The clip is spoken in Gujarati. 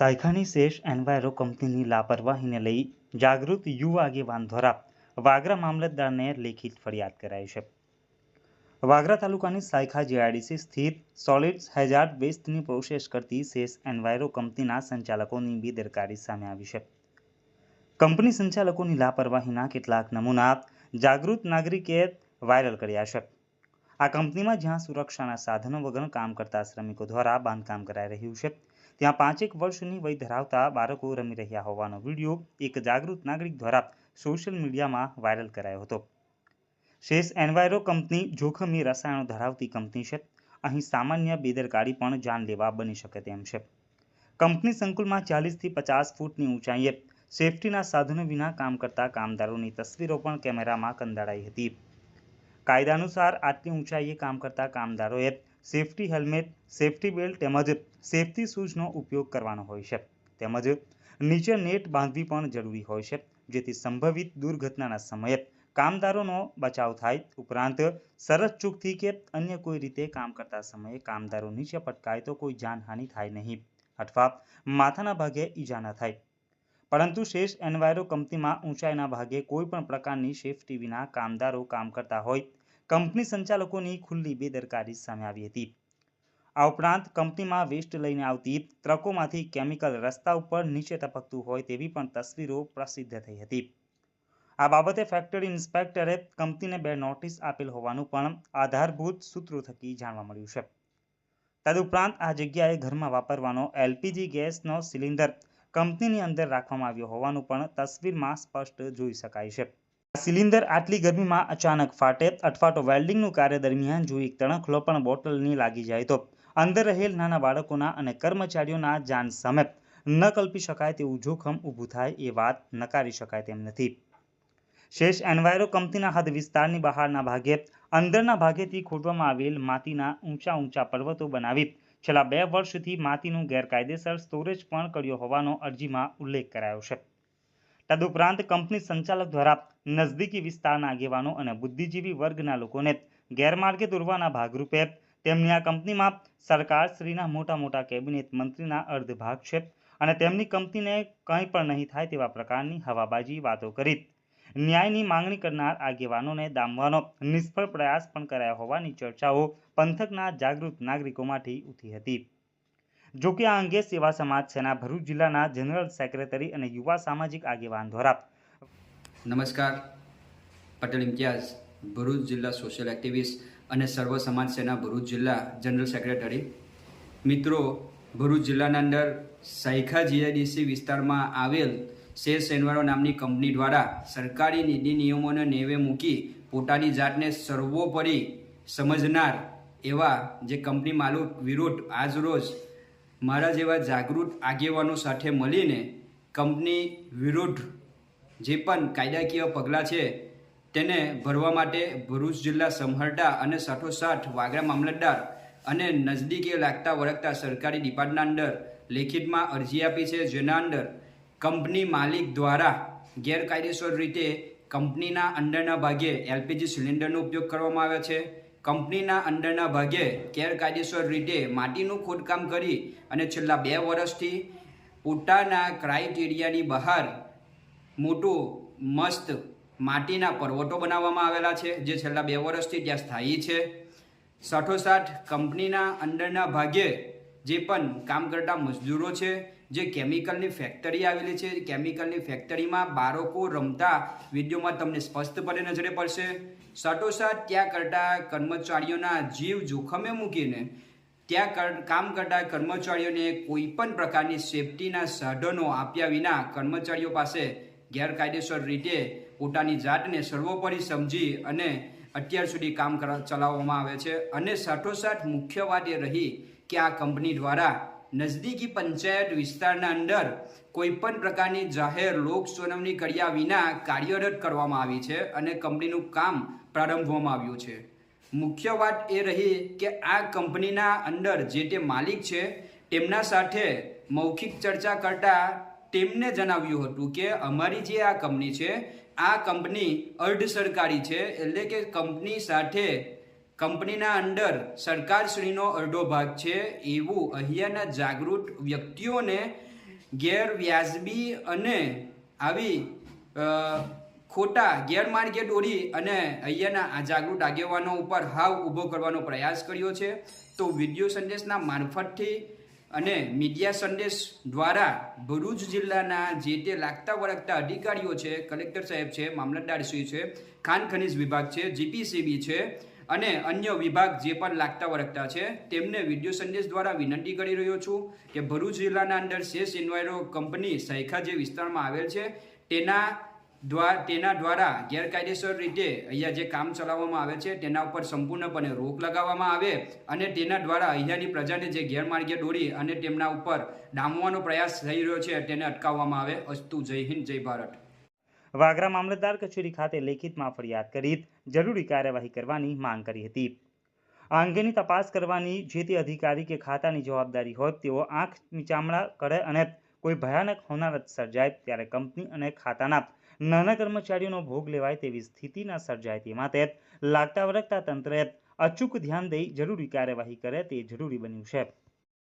સાયખાની શેષ એન્વાયરો કંપનીની લાપરવાહીને લઈ જાગૃત યુવા આગેવાન દ્વારા વાગરા મામલતદારને લેખિત ફરિયાદ કરાઈ છે. વાગરા તાલુકાની સાયખા જીઆઈડીસી સ્થિત સોલિડ્સ હેઝાર્ડ વેસ્ટની પ્રોસેસ કરતી શેષ એન્વાયરો કંપનીના સંચાલકોની બેદરકારી સામે આવી છે. કંપની સંચાલકોની લાપરવાહીના કેટલાક નમૂના જાગૃત નાગરિકે વાયરલ કર્યા છે. આ કંપનીમાં જ્યાં સુરક્ષાના સાધનો વગર કામ કરતા શ્રમિકો દ્વારા બાંધકામ કરાઈ રહ્યું છે. ત્યાં પાંચેક વર્ષની વય ધરાવતા બાળકો રમી રહ્યા હોવાનો વીડિયો એક જાગૃત નાગરિક દ્વારા સોશિયલ મીડિયામાં વાયરલ કરાયો હતો. શેષ એન્વાયરો કંપની જોખમી રસાયણો ધરાવતી કંપની છે. અહીં સામાન્ય બેદરકારી પણ જાનલેવા બની શકે તેમ છે. કંપની સંકુલમાં ચાલીસથી પચાસ ફૂટની ઊંચાઈએ સેફટીના સાધનો વિના કામ કરતા કામદારોની તસવીરો પણ કેમેરામાં કંદાળાઈ હતી. કાયદાનુસાર આટલી ઊંચાઈએ કામ કરતા કામદારોએ સેફટી હેલ્મેટ, સેફટી બેલ્ટ તેમજ સેફટી શૂઝનો ઉપયોગ કરવાનો હોય છે. તેમજ નીચે નેટ બાંધવી પણ જરૂરી હોય છે, જેથી સંભવિત દુર્ઘટનાના સમયે કામદારોનો બચાવ થાય. ઉપરાંત સરસ ચૂકથી કે અન્ય કોઈ રીતે કામ કરતા સમયે કામદારો નીચે પટકાય તો કોઈ જાનહાનિ થાય નહીં, અથવા માથાના ભાગે ઈજા ન થાય. પરંતુ શેષ એન્વાયરો કંપનીમાં ઊંચાઈના ભાગે કોઈ પણ પ્રકારની સેફટી વિના કામદારો કામ કરતા હોય કંપની સંચાલકોની ખુલ્લી બેદરકારી સામે આવી હતી. આ ઉપરાંત કંપનીમાં વેસ્ટ લઈને આવતી ટ્રકોમાંથી કેમિકલ રસ્તા ઉપર નીચે ટપકતું હોય તેવી પણ તસવીરો પ્રસિદ્ધ થઈ હતી. આ બાબતે ફેક્ટરી ઇન્સ્પેક્ટરે કંપનીને બે નોટિસ આપેલ હોવાનું પણ આધારભૂત સૂત્રો થકી જાણવા મળ્યું છે. તદુપરાંત આ જગ્યાએ ઘરમાં વાપરવાનો એલપીજી ગેસનો સિલિન્ડર કંપનીની અંદર રાખવામાં આવ્યો હોવાનું પણ તસવીરમાં સ્પષ્ટ જોઈ શકાય છે. સિલિન્ડર આટલી ગરમીમાં અચાનક ફાટે અથવા તો વેલ્ડિંગનું કાર્ય દરમિયાન જો તણખલો પણ બોટલની લાગી જાય તો. અંદર રહેલ નાના બાળકોના અને કર્મચારીઓના જાન સામે. ન કલ્પી શકાય તેવું જોખમ ઊભું થાય એ વાત નકારી શકાય તેમ નથી. શેષ એન્વાયરો કંપનીના હદ વિસ્તારની બહારના ભાગે, અંદરના ભાગેથી ખોદવામાં આવેલ માટીના ઊંચા ઊંચા પર્વતો બનાવી. છેલ્લા બે વર્ષથી માટીનું ગેરકાયદેસર સ્ટોરેજ પણ કર્યો હોવાનો અરજીમાં ઉલ્લેખ કરાયો છે. તદુપરાંત કંપની સંચાલક દ્વારા નજદીકી વિસ્તારના આગેવાનો અને બુદ્ધિજીવી વર્ગના લોકોને ગેરમાર્ગે દોરવાના ભાગરૂપે તેમની આ કંપનીમાં સરકારશ્રીના મોટા મોટા કેબિનેટ મંત્રીના અર્ધ ભાગ છે અને તેમની કંપનીને કંઈ પણ નહીં થાય તેવા પ્રકારની હવાબાજી વાતો કરી. ન્યાયની માંગણી કરનાર આગેવાનોને દામવાનો નિષ્ફળ પ્રયાસ પણ કરાયા હોવાની ચર્ચાઓ પંથકના જાગૃત નાગરિકોમાંથી ઉઠી હતી. જો કે આ અંગે સેવા સમાજ સેના ભરૂચ જિલ્લાના જનરલ સેક્રેટરી અને યુવા સામાજિક આગેવાન દ્વારા. નમસ્કાર. પટેલ ઇમ્તિયાઝ, ભરૂચ જિલ્લા સોશિયલ એક્ટિવિસ્ટ અને સર્વ સમાજ સેના ભરૂચ જિલ્લા જનરલ સેક્રેટરી. મિત્રો, ભરૂચ જિલ્લાના અંદર સાયખા જીઆઈડીસી વિસ્તારમાં આવેલ શેષ એન્વારો નામની કંપની દ્વારા સરકારી નીતિ નિયમોને નેવે મૂકી પોતાની જાતને સર્વોપરી સમજનાર એવા જે કંપની માલિક વિરુદ્ધ આજરોજ મારા જેવા જાગૃત આગેવાનો સાથે મળીને કંપની વિરુદ્ધ જે પણ કાયદાકીય પગલાં છે, તેને ભરવા માટે ભરૂચ જિલ્લા સંભાળતા અને સાથોસાથ વાગરા મામલતદાર અને નજદીકે લાગતા વળગતા સરકારી ડિપાર્ટમેન્ટના અંદર લેખિતમાં અરજી આપી છે, જેના અંદર કંપની માલિક દ્વારા ગેરકાયદેસર રીતે કંપનીના અંદરના ભાગે એલપીજી સિલિન્ડરનો ઉપયોગ કરવામાં આવે છે. કંપનીના અંદરના ભાગે ગેરકાયદેસર રીતે માટીનું ખોદકામ કરી અને છેલ્લા બે વર્ષથી પોતાના ક્રાઇટેરિયાની બહાર મોટું, મસ્ત માટીના પર્વતો બનાવવામાં આવેલા છે, જે છેલ્લા બે વર્ષથી ત્યાં સ્થાયી છે. સાથોસાથ કંપનીના અંદરના ભાગે જે પણ કામ કરતા મજદૂરો છે જે કેમિકલની ફેક્ટરી આવેલી છે. કેમિકલની ફેક્ટરીમાં બાળકો રમતા વિડીયોમાં તમને સ્પષ્ટપણે નજરે પડશે. સાટોસાટ ત્યાં કરતા કર્મચારીઓના જીવ જોખમે મૂકીને ત્યાં કામ કરતા કર્મચારીઓને કોઈ પણ પ્રકારની સેફટીના સાધનો આપ્યા વિના કર્મચારીઓ પાસે ગેરકાયદેસર રીતે પોતાની જાતને સર્વોપરી સમજી અને અત્યાર સુધી કામ ચલાવવામાં આવે છે. અને સાથોસાથ મુખ્ય વાત એ રહી કે આ કંપની દ્વારા નજદીકી પંચાયત વિસ્તારના અંદર કોઈ પણ પ્રકારની જાહેર લોક સુનાવણી કર્યા વિના કાર્યરત કરવામાં આવી છે અને કંપનીનું કામ પ્રારંભવામાં આવ્યું છે. મુખ્ય વાત એ રહી કે આ કંપનીના અંદર જે તે માલિક છે, તેમના સાથે મૌખિક ચર્ચા કરતા તેમને જણાવ્યું હતું કે અમારી જે આ કંપની છે, આ કંપની અર્ધ સરકારી છે, એટલે કે કંપની સાથે કંપનીના અંદર સરકારશ્રીનો અડધો ભાગ છે એવું અહીંયાના જાગૃત વ્યક્તિઓને ગેરવ્યાજબી અને આવી ખોટા ગેરમાર્ગે દોરી અને અહીંયાના આ જાગૃત આગેવાનો ઉપર હાવ ઊભો કરવાનો પ્રયાસ કર્યો છે. તો વીડિયો સંદેશના મારફતથી અને મીડિયા સંદેશ દ્વારા ભરૂચ જિલ્લાના જે તે લાગતા વળગતા અધિકારીઓ છે, કલેક્ટર સાહેબ છે મામલતદારશ્રી છે, ખાન ખનીજ વિભાગ છે, જીપીસીબી છે અને અન્ય વિભાગ જે પણ લાગતા વળગતા છે, તેમને વીડિયો સંદેશ દ્વારા વિનંતી કરી રહ્યો છું કે ભરૂચ જિલ્લાના અંદર શેષ ઇન્વાયરો કંપની સૈખા જે વિસ્તારમાં આવેલ છે, તેના દ્વારા તેના દ્વારા ગેરકાયદેસર રીતે અહીંયા જે કામ ચલાવવામાં આવે છે, તેના ઉપર સંપૂર્ણપણે રોક લગાવવામાં આવે અને તેના દ્વારા અહીંયાની પ્રજાને જે ગેરમાર્ગે દોરી અને તેમના ઉપર ડામવાનો પ્રયાસ થઈ રહ્યો છે, તેને અટકાવવામાં આવે. અસ્તુ જય હિન્દ, જય ભારત. વાગરા મામલતદાર કચેરી ખાતે લેખિતમાં ફરિયાદ કરી જરૂરી કાર્યવાહી કરવાની માંગ કરી હતી. આ અંગેની તપાસ કરવાની જે તે અધિકારી કે ખાતાની જવાબદારી હોય તેઓ આંખ નીચામણા કરે અને કોઈ ભયાનક હોનારત સર્જાય ત્યારે કંપની અને ખાતાના નાના કર્મચારીઓનો ભોગ લેવાય તેવી સ્થિતિ ન સર્જાય તે માટે લાગતા વળગતા તંત્રએ અચૂક ધ્યાન દઈ જરૂરી કાર્યવાહી કરે તે જરૂરી બન્યું છે.